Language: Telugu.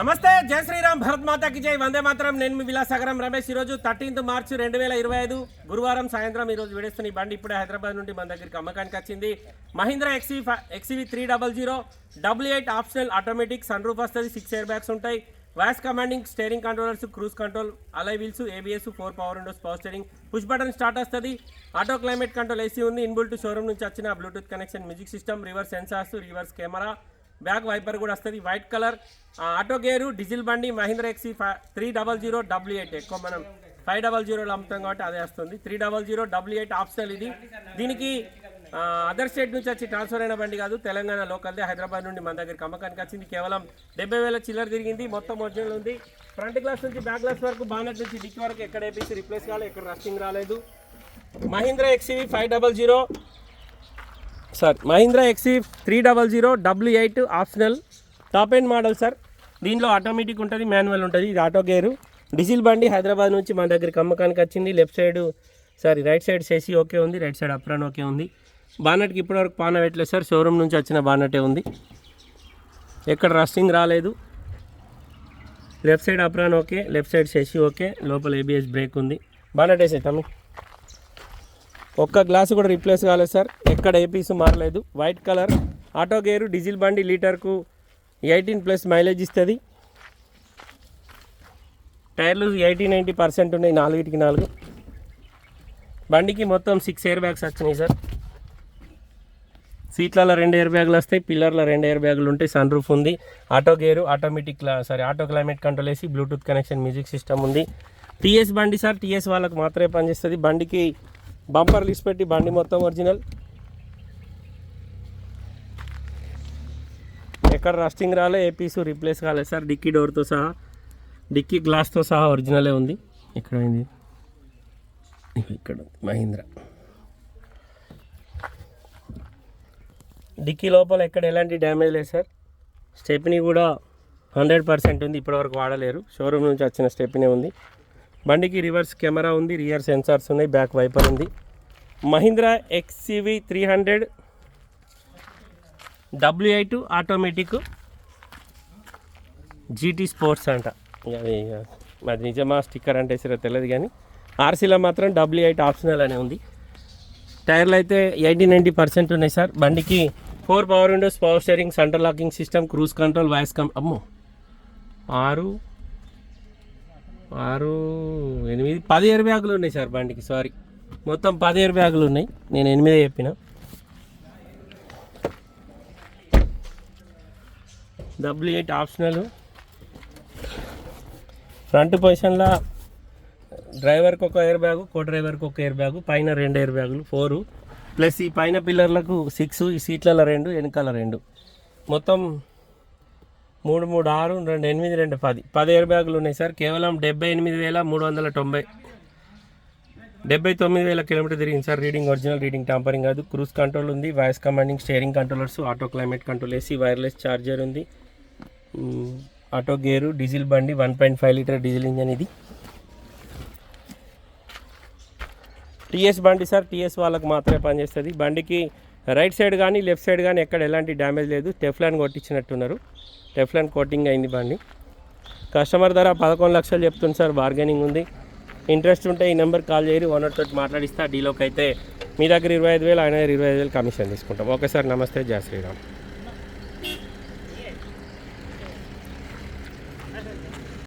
నమస్తే జయ శ్రీరామ్ భరత్ మాతాకి జై. వందే మాత్రం. నేను మీ విలాసాగరం రమేష్. ఈరోజు థర్టీన్త్ మార్చ్ రెండు వేల ఇరవై ఐదు గురువారం సాయంత్రం ఈరోజు విడేస్తున్న ఈ బండి ఇప్పుడే హైదరాబాద్ నుండి మన దగ్గరికి అమ్మకానికి వచ్చింది. Mahindra ఎక్సీ XUV three double zero double eight optional automatic sunroof వస్తుంది సిక్స్ ఎయిర్ బ్యాగ్స్ ఉంటాయి. Voice commanding steering controllers cruise control alloy wheels ABS four power windows power steering push button start వస్తుంది. ఆటో క్లైమేట్ కంట్రోల్ ఏసీ ఉంది. ఇన్బుల్ట్ షోరూమ్ నుంచి వచ్చిన Bluetooth connection music system reverse sensors reverse camera back wiper కూడా వస్తుంది. White colour auto gear diesel బండి Mahindra ఎక్సీ five three double zero W eight ఎక్కువ మనం ఫైవ్ డబల్ జీరోలో అమ్ముతాం కాబట్టి అదే వస్తుంది. Three double zero W eight optional ఇది. దీనికి అదర్ స్టేట్ నుంచి వచ్చి ట్రాన్స్ఫర్ అయిన బండి కాదు తెలంగాణ లోకల్దే. హైదరాబాద్ నుండి మన దగ్గరికి అమ్మకానికి వచ్చింది. కేవలం డెబ్బై వేల చిల్లర తిరిగింది. మొత్తం ఒరిజినల్ ఉంది. ఫ్రంట్ గ్లాస్ నుంచి బ్యాక్ గ్లాస్ వరకు బానెట్ నుంచి డిక్ వరకు ఎక్కడ వేపించి రిప్లేస్ కాలేదు ఎక్కడ రస్టింగ్ రాలేదు. Mahindra XUV five double zero sir Mahindra ఎక్సీ three double zero W eight optional top end model sir. దీనిలో ఆటోమేటిక్ ఉంటుంది మాన్యువల్ ఉంటుంది ఇది ఆటో గేరు డీజిల్ బండి హైదరాబాద్ నుంచి మన దగ్గరికి అమ్మకానికి వచ్చింది. Left side sorry right side సేసీ okay ఉంది. రైట్ సైడ్ అప్రాన్ ఓకే ఉంది. బానట్కి ఇప్పటివరకు పాన పెట్టలేదు సార్. షోరూమ్ నుంచి వచ్చిన బానటే ఉంది. ఎక్కడ రస్టింగ్ రాలేదు. Left side apron okay left side సెషి okay లోపల ఏబిఎస్ బ్రేక్ ఉంది. బానట్ వేసే తమ్మి ఒక్క గ్లాసు కూడా రీప్లేస్ కాలేదు సార్. ఎక్కడ ఏ పీసు మారలేదు. White colour auto gear diesel బండి లీటర్కు ఎయిటీన్ ప్లస్ మైలేజ్ ఇస్తుంది. టైర్లు ఎయిటీ నైంటీ పర్సెంట్ ఉన్నాయి నాలుగిటికి నాలుగు. బండికి మొత్తం సిక్స్ ఎయిర్ బ్యాగ్స్ వచ్చినాయి సార్. సీట్లలో రెండు ఎయిర్ బ్యాగులు వస్తాయి పిల్లర్లో రెండు ఎయిర్ బ్యాగులు ఉంటాయి సన్ రూఫ్ ఉంది. Auto gear automatic sorry auto climate control వేసి బ్లూటూత్ కనెక్షన్ మ్యూజిక్ సిస్టమ్ ఉంది. టీఎస్ బండి సార్ టీఎస్ వాళ్ళకి మాత్రమే పనిచేస్తుంది. బండికి బంపర్ లిస్ట్ పెట్టి బండి మొత్తం ఒరిజినల్ ఎక్కడ రస్టింగ్ రాలే ఏ పీసు రీప్లేస్ కాలేదు సార్. డిక్కీ డోర్తో సహా డిక్కీ గ్లాస్తో సహా ఒరిజినలే ఉంది. ఇక్కడ అయింది ఇక్కడ ఉంది మహీంద్రా. డిక్కీ లోపల ఎక్కడ ఎలాంటి డ్యామేజ్ లేదు సార్. స్టెప్నీ కూడా హండ్రెడ్ పర్సెంట్ ఉంది ఇప్పటివరకు వాడలేరు. షోరూమ్ నుంచి వచ్చిన స్టెప్నీ ఉంది. బండికి రివర్స్ కెమెరా ఉంది రియర్ సెన్సార్స్ ఉన్నాయి బ్యాక్ వైపర్ ఉంది. Mahindra XUV three hundred W two automatic GT sports అంట. ఇక అది ఇక నిజమా స్టిక్కర్ అంటే సరే తెలియదు కానీ ఆర్సీలో మాత్రం డబ్ల్యూ ఎయిట్ ఆప్షనల్ అనే ఉంది. టైర్లు అయితే ఎయిటీ నైంటీ పర్సెంట్ ఉన్నాయి సార్. బండికి four power windows power steering centre locking system cruise control voice కం అమ్మో. ఆరు ఆరు ఎనిమిది పది ఎయిర్ బ్యాగులు ఉన్నాయి సార్ బండికి సారీ. మొత్తం పది ఎయిర్ బ్యాగులు ఉన్నాయి. నేను ఎనిమిదే చెప్పిన. W eight optional. ఫ్రంట్ పొజిషన్లో డ్రైవర్కి ఒక ఎయిర్ బ్యాగు కో డ్రైవర్కి ఒక ఎయిర్ బ్యాగు పైన రెండు ఎయిర్ బ్యాగులు ఫోరు. ప్లస్ ఈ పైన పిల్లర్లకు సిక్స్ ఈ సీట్లలో రెండు వెనకాల రెండు. మొత్తం మూడు మూడు ఆరు రెండు ఎనిమిది రెండు పది. పది ఎయిర్ బ్యాగులు ఉన్నాయి సార్. కేవలం డెబ్బై ఎనిమిది వేల మూడు వందల తొంభై డెబ్బై తొమ్మిది వేల కిలోమీటర్ తిరిగింది sir. Reading original reading tampering కాదు. క్రూజ్ కంట్రోల్ ఉంది voice commanding steering controllers auto climate control AC wireless charger ఉంది. ఆటో గేరు డీజిల్ బండి one point five litre diesel engine ఇది. టీఎస్ బండి సార్ టీఎస్ వాళ్ళకి మాత్రమే పనిచేస్తుంది. బండికి రైట్ సైడ్ కానీ లెఫ్ట్ సైడ్ కానీ ఎక్కడ ఎలాంటి డ్యామేజ్ లేదు. టెఫ్లాన్ కొట్టించినట్టున్నారు. టెఫ్లాన్ కోటింగ్ అయింది బండి. కస్టమర్ ధర పదకొండు లక్షలు చెప్తుంది సార్ బార్గెనింగ్ ఉంది. ఇంట్రెస్ట్ ఉంటే ఈ నెంబర్ కాల్ చేయరు ఓనర్ తోటి మాట్లాడిస్తే. డీలోకి అయితే మీ దగ్గర ఇరవై ఐదు వేలు ఆయన ఇరవై ఐదు వేలు కమిషన్ తీసుకుంటాం. ఓకే సార్ నమస్తే జయ శ్రీరామ్.